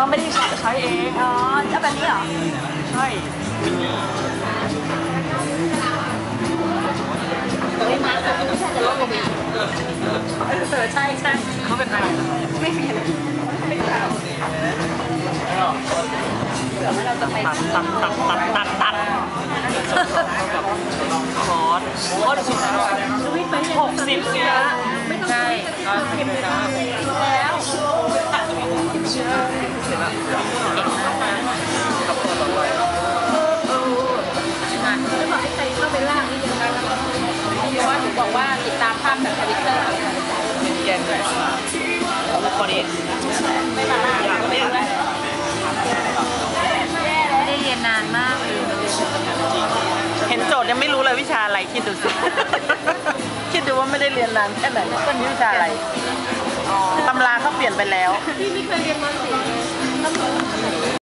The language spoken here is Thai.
อไม่ได้ใช้เองอ๋อจะแบบนี้เหรอ ใช่เฮ้ยมาแต่ไม่ใช่จะลดลงไปอีกเออใช่ใช่เขาเป็นใครไม่เห็นไม่เห็นเผื่อว่าเราจะไปตัดตัดตัดตัดตัดตัดคอร์สคอร์สสุดสวิตไปหกสิบเสียไม่ต้องใช่ จะบอกให้ใครเข้าไปล่างนี่ยังไงเพราะว่าหนูบอกว่าติดตามภาพจากทวิตเตอร์เย็นเลยคนนี้ไม่มาล่างอยากเรียนไม่ได้เรียนนานมากเลยเห็นโจทย์ยังไม่รู้เลยวิชาอะไรคิดดูสิ คิดดูว่าไม่ได้เรียนนานแค่ไหนต้นวิชาอะไรตำราเขาเปลี่ยนไปแล้ว พี่ไม่เคยเรียนม .4